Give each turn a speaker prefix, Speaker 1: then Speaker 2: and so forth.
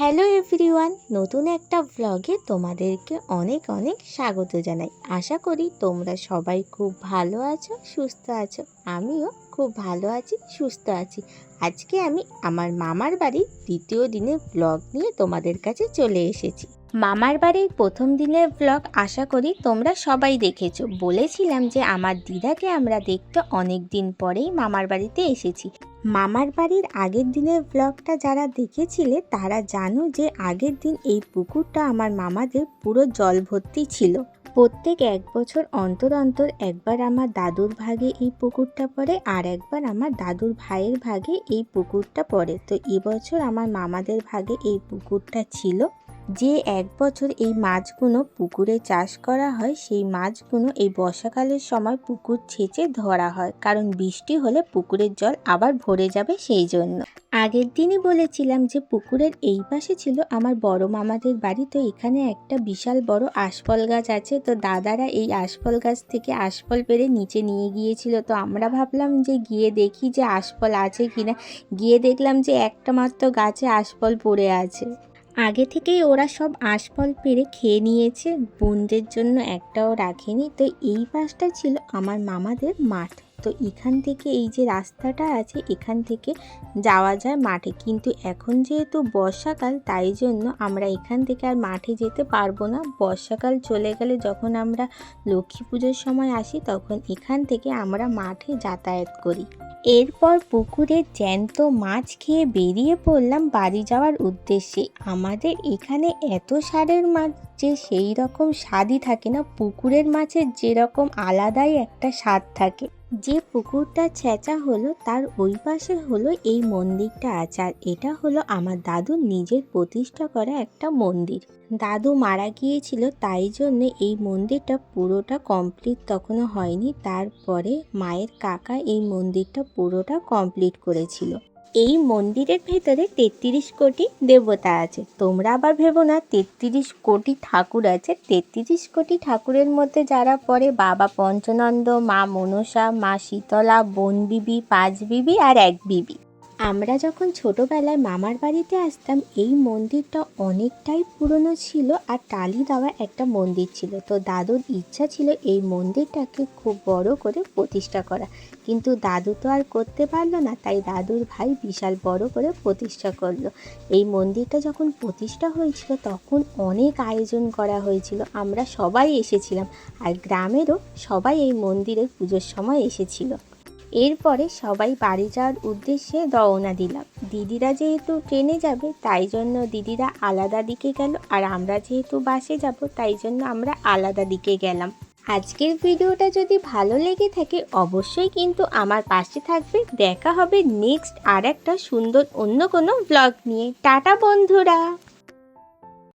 Speaker 1: Hello everyone, নতুন একটা ভ্লগে তোমাদেরকে অনেক অনেক স্বাগত জানাই। আশা করি তোমরা সবাই খুব ভালো আছো, সুস্থ আছো। আমিও খুব ভালো আছি, সুস্থ আছি। আজকে আমি আমার মামার বাড়ির দ্বিতীয় দিনের ব্লগ নিয়ে তোমাদের কাছে চলে এসেছি। মামার বাড়ির প্রথম দিনের ব্লগ আশা করি তোমরা সবাই দেখেছ। বলেছিলাম যে আমার দিদাকে আমরা দেখতে অনেক দিন পরেই মামার বাড়িতে এসেছি। মামার বাড়ির আগের দিনের ব্লগটা যারা দেখেছিলে, তারা জানো যে আগের দিন এই পুকুরটা আমার মামাদের পুরো জল ভর্তি ছিল। প্রত্যেক এক বছর অন্তর অন্তর একবার আমার দাদুর ভাগে এই পুকুরটা পড়ে আর একবার আমার দাদুর ভাইয়ের ভাগে এই পুকুরটা পড়ে। তো এবছর আমার মামাদের ভাগে এই পুকুরটা ছিল। যে এক বছর এই মাছগুলো পুকুরে চাষ করা হয়, সেই মাছগুলো এই বর্ষাকালের সময় পুকুর ছেঁচে ধরা হয়। কারণ বৃষ্টি হলে পুকুরের জল আবার ভরে যাবে সেই জন্য। আগের দিনই বলেছিলাম যে পুকুরের এই পাশে ছিল আমার বড় মামাদের বাড়ি। তো এখানে একটা বিশাল বড় আশফল গাছ আছে। তো দাদারা এই আশফল গাছ থেকে আশফল পেরে নিচে নিয়ে গিয়েছিল। তো আমরা ভাবলাম যে গিয়ে দেখি যে আশফল আছে কিনা। গিয়ে দেখলাম যে একটা মাত্র গাছে আশফল পড়ে আছে। আগে থেকেই ওরা সব আশফল পেরে খেয়ে নিয়েছে, বোনদের জন্য একটাও রাখেনি। তো এই পাশটা ছিল আমার মামাদের মাঠ। তো এখান থেকে এই যে রাস্তাটা আছে, এখান থেকে যাওয়া যায় মাঠে। কিন্তু এখন যেহেতু বর্ষাকাল, তাই জন্য আমরা এখান থেকে আর মাঠে যেতে পারব না। বর্ষাকাল চলে গেলে যখন আমরা লক্ষ্মী পুজোর সময় আসি, তখন এখান থেকে আমরা মাঠে যাতায়াত করি। এরপর পুকুরে জ্যান্ত মাছ খেয়ে বেরিয়ে পড়লাম বাড়ি যাওয়ার উদ্দেশ্যে। আমাদের এখানে এত সারের মাছ যে সেই রকম স্বাদই থাকে না। পুকুরের মাছের যেরকম আলাদাই একটা স্বাদ থাকে। যে পুকুরটা ছেঁচা হলো, তার ওই পাশে হলো এই মন্দিরটা আছে। আর এটা হলো আমার দাদু নিজের প্রতিষ্ঠা করা একটা মন্দির। দাদু মারা গিয়েছিল, তাই জন্য এই মন্দিরটা পুরোটা কমপ্লিট তখনও হয়নি। তারপরে মায়ের কাকা এই মন্দিরটা পুরোটা কমপ্লিট করেছিল। এই মন্দিরের ভেতরে তেত্রিশ কোটি দেবতা আছে। তোমরা আবার ভেবো না, তেত্রিশ কোটি ঠাকুর আছে। তেত্রিশ কোটি ঠাকুরের মধ্যে যারা পড়ে, বাবা পঞ্চনন্দ, মা মনসা, মা শীতলা, বোন বিবি, পাঁচ বিবি আর এক বিবি। আমরা যখন ছোটবেলায় মামার বাড়িতে আসতাম, এই মন্দিরটা অনেকটাই পুরনো ছিল আর টালি দেওয়া একটা মন্দির ছিল। তো দাদুর ইচ্ছা ছিল এই মন্দিরটাকে খুব বড় করে প্রতিষ্ঠা করা। কিন্তু দাদু তো আর করতে পারল না, তাই দাদুর ভাই বিশাল বড় করে প্রতিষ্ঠা করল। এই মন্দিরটা যখন প্রতিষ্ঠা হয়েছিল, তখন অনেক আয়োজন করা হয়েছিল। আমরা সবাই এসেছিলাম আর গ্রামেরও সবাই এই মন্দিরের পুজোর সময় এসেছিল। এরপরে সবাই বাড়ি যাওয়ার উদ্দেশ্যে রওনা দিলাম। দিদিরা যেহেতু ট্রেনে যাবে, তাই জন্য দিদিরা আলাদা দিকে গেল। আর আমরা যেহেতু বাসে যাব, তাই জন্য আমরা আলাদা দিকে গেলাম। আজকের ভিডিওটা যদি ভালো লেগে থাকে, অবশ্যই কিন্তু আমার পাশে থাকবে। দেখা হবে নেক্সট আর একটা সুন্দর অন্য কোনো ব্লগ নিয়ে। টাটা বন্ধুরা!